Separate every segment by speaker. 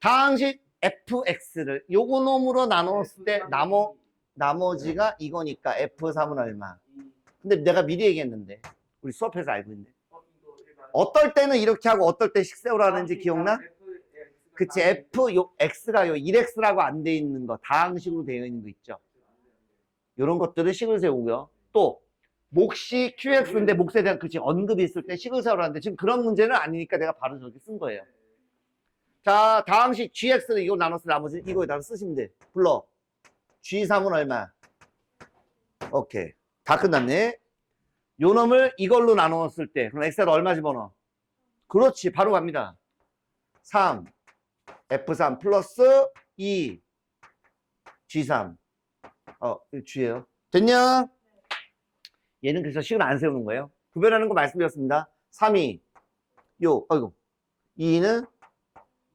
Speaker 1: 다항식 fx를 요거 놈으로 나눴을 때 나머, 나머지가 이거니까 f3은 얼마. 근데 내가 미리 얘기했는데 우리 수업에서 알고 있는데 어떨 때는 이렇게 하고 어떨 때 식세우라는지 기억나? 그치 f 요 x가 요 1x라고 안 돼 있는 거 다항식으로 되어 있는 거 있죠. 요런 것들을 식을 세우고요. 또 몫이 qx인데 몫에 대한 그치 언급이 있을 때 식을 세우라는데 지금 그런 문제는 아니니까 내가 바로 저렇게 쓴 거예요. 자, 다항식 gx를 이거 나눠서 나머지 이거에다가 쓰시면 돼. 불러. g3은 얼마? 오케이. 다 끝났네. 요 놈을 이걸로 나누었을 때, 그럼 x에다 얼마 집어넣어? 그렇지. 바로 갑니다. 3. f3 플러스 2. g3. 어, g예요. 됐냐? 얘는 그래서 식을 안 세우는 거예요. 구별하는 거 말씀드렸습니다. 3이 요, 아이고. 2는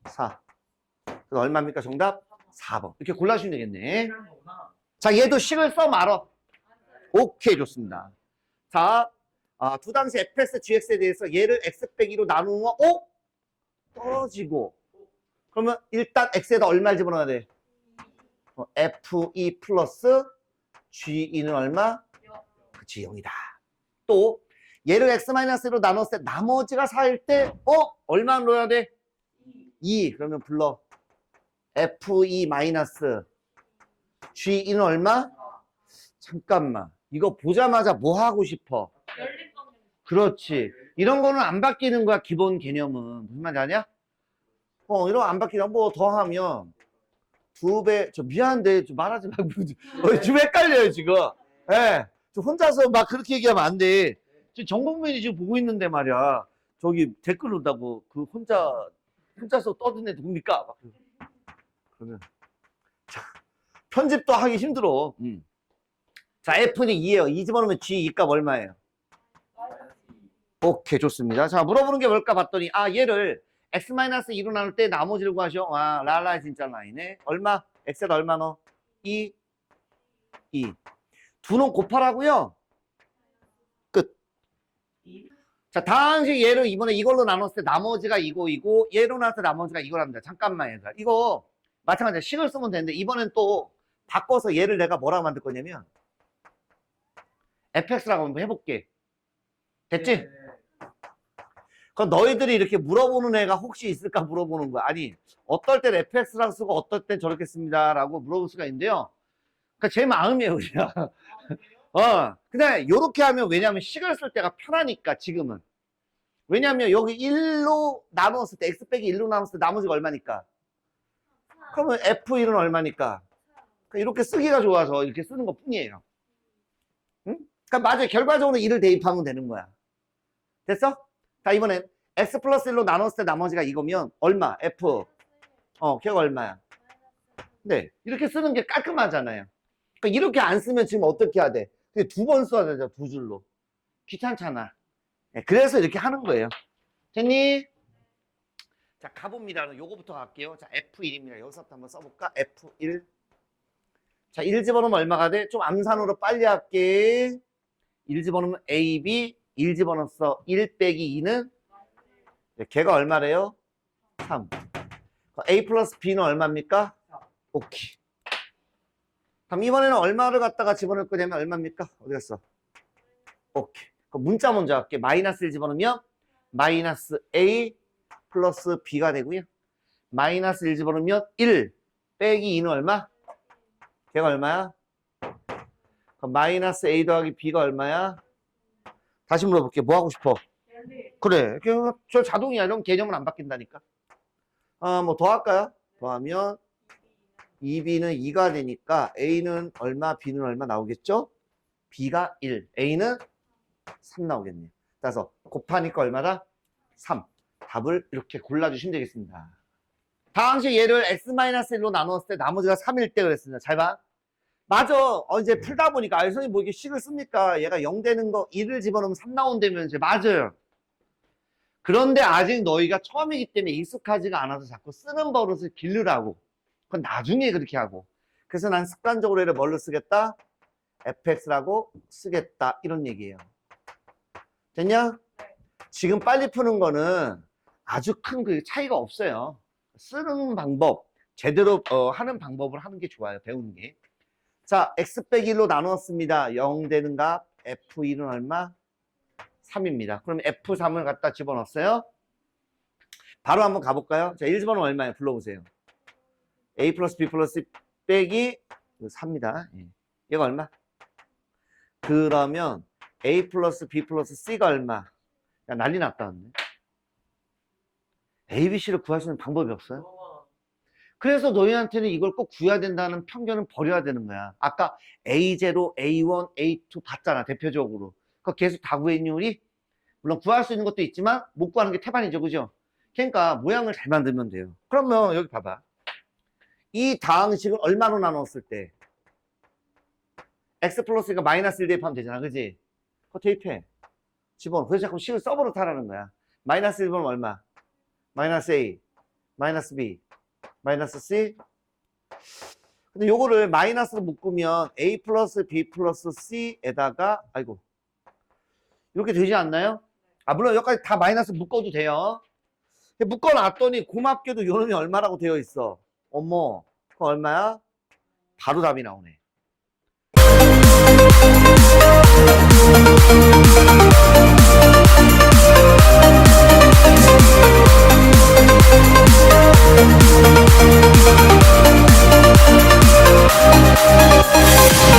Speaker 1: 4. 그래서 얼마입니까? 정답? 4번. 이렇게 골라주시면 되겠네. 자, 얘도 식을 써 말어. 오케이, 좋습니다. 자, 아, 두 당시 fx, gx에 대해서 얘를 x 빼기 로 나누면, 어? 떨어지고. 그러면 일단 x에다 얼마 집어넣어야 돼? 어, f2 플러스 g2는 얼마? 그치, 0이다. 또, 얘를 x-1로 나눴을 때 나머지가 4일 때, 어? 얼마 넣어야 돼? 2. 그러면 불러. f2 마이너스 g2는 얼마? 잠깐만. 이거 보자마자 뭐 하고 싶어? 그렇지. 이런 거는 안 바뀌는 거야, 기본 개념은. 무슨 말인지 아냐? 어, 이런 거 안 바뀌나? 뭐더 하면 두 배, 저 미안한데, 좀 말하지 말고. 어, 좀 헷갈려요, 지금. 예. 네. 저 혼자서 막 그렇게 얘기하면 안 돼. 지금 전 국민이 지금 보고 있는데 말이야. 저기 댓글 온다고 그 혼자, 혼자서 떠든 애 누굽니까? 막. 그러면. 자, 편집도 하기 힘들어. 음. 자, F는 2예요. 2 집어넣으면 G 2값 얼마예요? 오케이, 좋습니다. 자, 물어보는 게 뭘까 봤더니, 아, 얘를 x-2로 나눌 때 나머지를 구하셔. 와, 랄라 진짜 라이네. 얼마? x에다 얼마 넣어? 2, 2. 두놈 곱하라고요? 끝. 자, 다항식 얘를 이번에 이걸로 나눴을 때 나머지가 이거 이고, 얘로 나눴을 때 나머지가 이거랍니다. 잠깐만, 얘들아. 이거, 마찬가지로 식을 쓰면 되는데, 이번엔 또 바꿔서 얘를 내가 뭐라고 만들 거냐면, fx라고 한번 해볼게. 됐지? 그럼 너희들이 이렇게 물어보는 애가 혹시 있을까 물어보는 거야. 아니, 어떨 땐 fx라고 쓰고 어떨 땐 저렇게 씁니다. 라고 물어볼 수가 있는데요. 그러니까 제 마음이에요, 그냥. 어, 근데 요렇게 하면 왜냐면 식을 쓸 때가 편하니까, 지금은. 왜냐면 여기 1로 나누었을 때, x 빼기 1로 나눴을 때 나머지가 얼마니까? 그러면 f1은 얼마니까? 그러니까 이렇게 쓰기가 좋아서 이렇게 쓰는 것 뿐이에요. 응? 그러니까 맞아요. 결과적으로 1을 대입하면 되는 거야. 됐어? 자, 이번엔 x 플러스 1로 나눴을 때 나머지가 이거면 얼마? f. 어, 걔가 얼마야? 네. 이렇게 쓰는 게 깔끔하잖아요. 그러니까 이렇게 안 쓰면 지금 어떻게 해야 돼? 두 번 써야 되죠, 두 줄로. 귀찮잖아. 네, 그래서 이렇게 하는 거예요. 됐니? 자, 가봅니다. 요거부터 갈게요. 자, F1입니다. 여기서부터 한번 써볼까? F1. 자, 1 집어넣으면 얼마가 돼? 좀 암산으로 빨리 할게. 1 집어넣으면 A, B, 1 집어넣었어. 1 빼기 2는? 네, 걔가 얼마래요? 3. A 플러스 B는 얼마입니까? 오케이. 그럼 이번에는 얼마를 갖다가 집어넣을 거냐면 얼마입니까? 어디 갔어? 오케이. 그럼 문자 먼저 할게. 마이너스 1 집어넣으면 마이너스 A 플러스 B가 되고요. 마이너스 1 집어넣으면 1 빼기 2는 얼마? 걔가 얼마야? 그럼 마이너스 A 더하기 B가 얼마야? 다시 물어볼게. 뭐 하고 싶어? 그래. 그, 저 자동이야. 이런 개념은 안 바뀐다니까. 아, 뭐 더 할까요? 더하면 2B는 2가 되니까 A는 얼마, B는 얼마 나오겠죠? B가 1, A는 3 나오겠네요. 따라서 곱하니까 얼마다? 3. 답을 이렇게 골라주시면 되겠습니다. 다항식 얘를 x-1로 나눴을 때 나머지가 3일 때 그랬습니다. 잘 봐. 맞아. 어, 이제 풀다 보니까, 아, 선생님 뭐 이게 식을 씁니까? 얘가 0 되는 거 1을 집어넣으면 3 나온다면 이제 맞아요. 그런데 아직 너희가 처음이기 때문에 익숙하지가 않아서 자꾸 쓰는 버릇을 기르라고. 그건 나중에 그렇게 하고. 그래서 난 습관적으로 얘를 뭘로 쓰겠다? fx라고 쓰겠다. 이런 얘기예요. 됐냐? 지금 빨리 푸는 거는 아주 큰 그 차이가 없어요. 쓰는 방법, 제대로 어, 하는 방법을 하는 게 좋아요. 배우는 게. 자, x 빼기 1로 나누었습니다. 0 되는 값 f1은 얼마? 3입니다. 그럼 f3을 갖다 집어넣었어요. 바로 한번 가볼까요? 자, 1번은 얼마예요? 불러보세요. A 플러스 b 플러스 빼기 3입니다. 예. 얘가 얼마? 그러면 a 플러스 b 플러스 c가 얼마? 야, 난리 났다는데. a, b, c를 구할 수 있는 방법이 없어요? 그래서 너희한테는 이걸 꼭 구해야 된다는 편견은 버려야 되는 거야. 아까 A0, A1, A2 봤잖아, 대표적으로. 그거 계속 다 구했니, 우리? 물론 구할 수 있는 것도 있지만 못 구하는 게 태반이죠, 그죠? 그러니까 모양을 잘 만들면 돼요. 그러면 여기 봐봐. 이 다항식을 얼마로 나눴을 때 x 플러스가 마이너스 1 대입하면 되잖아, 그지? 그거 대입해. 집어넣어. 그래서 자꾸 식을 서브로 타라는 거야. 마이너스 1번은 얼마? 마이너스 A, 마이너스 B, 마이너스 C. 근데 요거를 마이너스로 묶으면 A 플러스 B 플러스 C에다가, 아이고. 이렇게 되지 않나요? 아, 물론 여기까지 다 마이너스 묶어도 돼요. 묶어놨더니 고맙게도 요놈이 얼마라고 되어 있어. 어머, 그거 얼마야? 바로 답이 나오네.